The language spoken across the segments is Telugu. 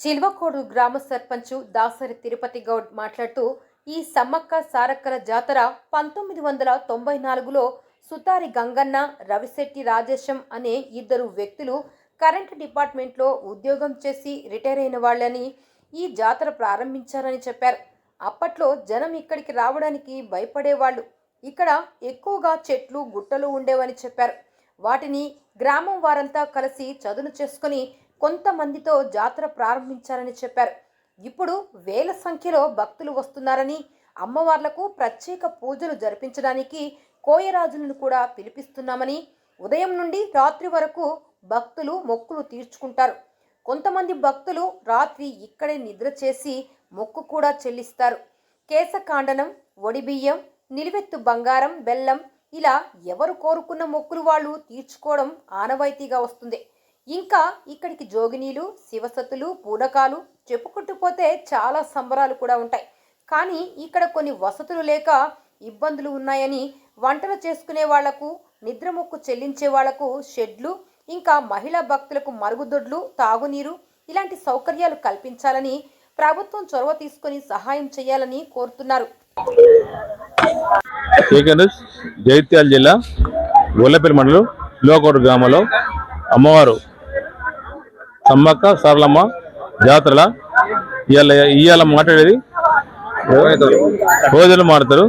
చిల్వకోడు గ్రామ సర్పంచు దాసరి తిరుపతి గౌడ్ మాట్లాడుతూ ఈ సమ్మక్క సారక్కల జాతర పంతొమ్మిది వందల తొంభై నాలుగులో సుతారి గంగన్న రవిశెట్టి రాజేశం అనే ఇద్దరు వ్యక్తులు కరెంట్ డిపార్ట్మెంట్లో ఉద్యోగం చేసి రిటైర్ అయిన వాళ్ళని ఈ జాతర ప్రారంభించారని చెప్పారు. అప్పట్లో జనం ఇక్కడికి రావడానికి భయపడేవాళ్ళు. ఇక్కడ ఎక్కువగా చెట్లు గుట్టలు ఉండేవని చెప్పారు. వాటిని గ్రామం వారంతా కలిసి చదును చేసుకుని కొంతమందితో జాతర ప్రారంభించారని చెప్పారు. ఇప్పుడు వేల సంఖ్యలో భక్తులు వస్తున్నారని అమ్మవార్లకు ప్రత్యేక పూజలు జరిపించడానికి కోయరాజులను కూడా పిలిపిస్తున్నామని ఉదయం నుండి రాత్రి వరకు భక్తులు మొక్కులు తీర్చుకుంటారు. కొంతమంది భక్తులు రాత్రి ఇక్కడే నిద్ర చేసి మొక్కు కూడా చెల్లిస్తారు. కేశకాండనం ఒడిబియ్యం నిలువెత్తు బంగారం బెల్లం ఇలా ఎవరు కోరుకున్న మొక్కులు వాళ్ళు తీర్చుకోవడం ఆనవాయితీగా వస్తుంది. ఇంకా ఇక్కడికి జోగినీలు శివసతులు పూనకాలు చెప్పుకుంటూ పోతే చాలా సంబరాలు కూడా ఉంటాయి. కానీ ఇక్కడ కొన్ని వసతులు లేక ఇబ్బందులు ఉన్నాయని వంటలు చేసుకునే వాళ్ళకు నిద్రమొక్కు చెల్లించే వాళ్ళకు షెడ్లు ఇంకా మహిళా భక్తులకు మరుగుదొడ్లు తాగునీరు ఇలాంటి సౌకర్యాలు కల్పించాలని ప్రభుత్వం చొరవ తీసుకొని సహాయం చేయాలని కోరుతున్నారు. జిల్లా గొల్లపల్లి మండలం గ్రామంలో అమ్మవారు సమ్మక్క సరళమ్మ జాతరల ఇవాళ ఇవాళ మాట్లాడేది రోజులు మాడతారు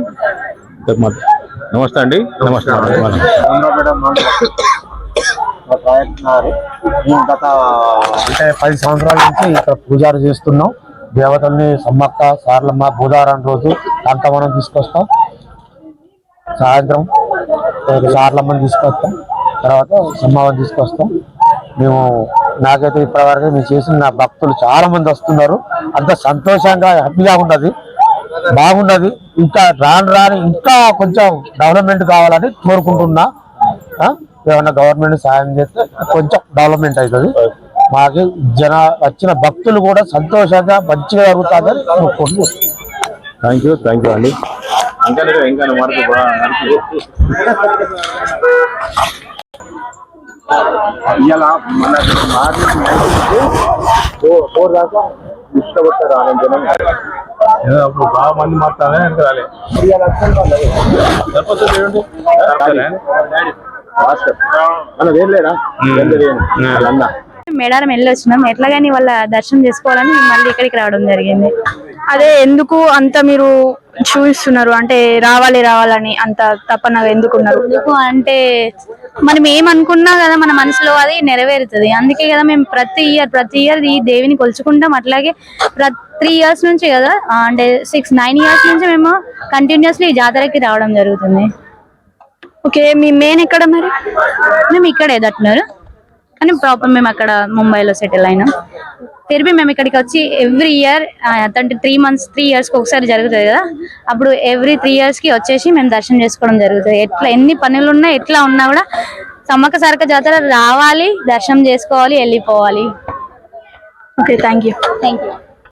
నమస్తే అండి. నమస్తే ప్రయత్నాలు మేము గత అంటే పది సంవత్సరాల నుంచి ఇక్కడ పూజారు చేస్తున్నాం. దేవతల్ని సమ్మక్క సార్లమ్మ బుధారం రోజు కంకమనం తీసుకొస్తాం. సాయంత్రం సార్లమ్మని తీసుకొస్తాం. తర్వాత సమ్మని తీసుకొస్తాం. మేము నాకైతే ఇప్పటివరకు మేము చేసిన నా భక్తులు చాలా మంది వస్తున్నారు. అంత సంతోషంగా హ్యాపీగా ఉన్నది. బాగున్నది. ఇంకా రాను రాను ఇంకా కొంచెం డెవలప్మెంట్ కావాలని కోరుకుంటున్నా? ఏమన్నా గవర్నమెంట్ సాయం చేస్తే కొంచెం డెవలప్మెంట్ అవుతుంది. మాకు జన వచ్చిన భక్తులు కూడా సంతోషంగా మంచిగా జరుగుతుందని కోరుకుంటున్నాం. థ్యాంక్ యూ థ్యాంక్ యూ అండి ఇంకా ఇంకా ఇలా మన మార్నింగ్ ఫోర్ దాకా ఇష్టపడతారు ఆయన జనం. అప్పుడు బాగా మంది మారుతానే ఇంకా రాలే. మన ఏం లేడా అన్న మేడారం వచ్చినాం. ఎట్లాగని వాళ్ళ దర్శనం చేసుకోవాలని మళ్ళీ ఇక్కడికి రావడం జరిగింది. అదే ఎందుకు అంత మీరు చూపిస్తున్నారు అంటే రావాలి రావాలని అంత తపన ఎందుకున్నారు? ఎందుకు అంటే మనం ఏమనుకున్నా కదా మన మనసులో అది నెరవేరుతుంది. అందుకే కదా మేము ప్రతి ఇయర్ ప్రతి ఇయర్ ఈ దేవిని కొలుచుకుంటాం. అట్లాగే త్రీ ఇయర్స్ నుంచి కదా అంటే సిక్స్ నైన్ ఇయర్స్ నుంచి మేము కంటిన్యూస్లీ ఈ జాతరకి రావడం జరుగుతుంది. ఓకే మీ మెయిన్ ఎక్కడ మరి? మేము ఇక్కడే దట్టినారు కానీ ప్రాపర్ మేము అక్కడ ముంబైలో సెటిల్ అయినాం. తిరిగి మేము ఇక్కడికి వచ్చి ఎవ్రీ ఇయర్ అంటే త్రీ మంత్స్ త్రీ ఇయర్స్కి ఒకసారి జరుగుతుంది కదా. అప్పుడు ఎవ్రీ త్రీ ఇయర్స్కి వచ్చేసి మేము దర్శనం చేసుకోవడం జరుగుతుంది. ఎట్లా ఎన్ని పనులు ఉన్నా ఎట్లా ఉన్నా కూడా సమ్మక్క సారక జాతర రావాలి దర్శనం చేసుకోవాలి వెళ్ళిపోవాలి. Okay thank you thank you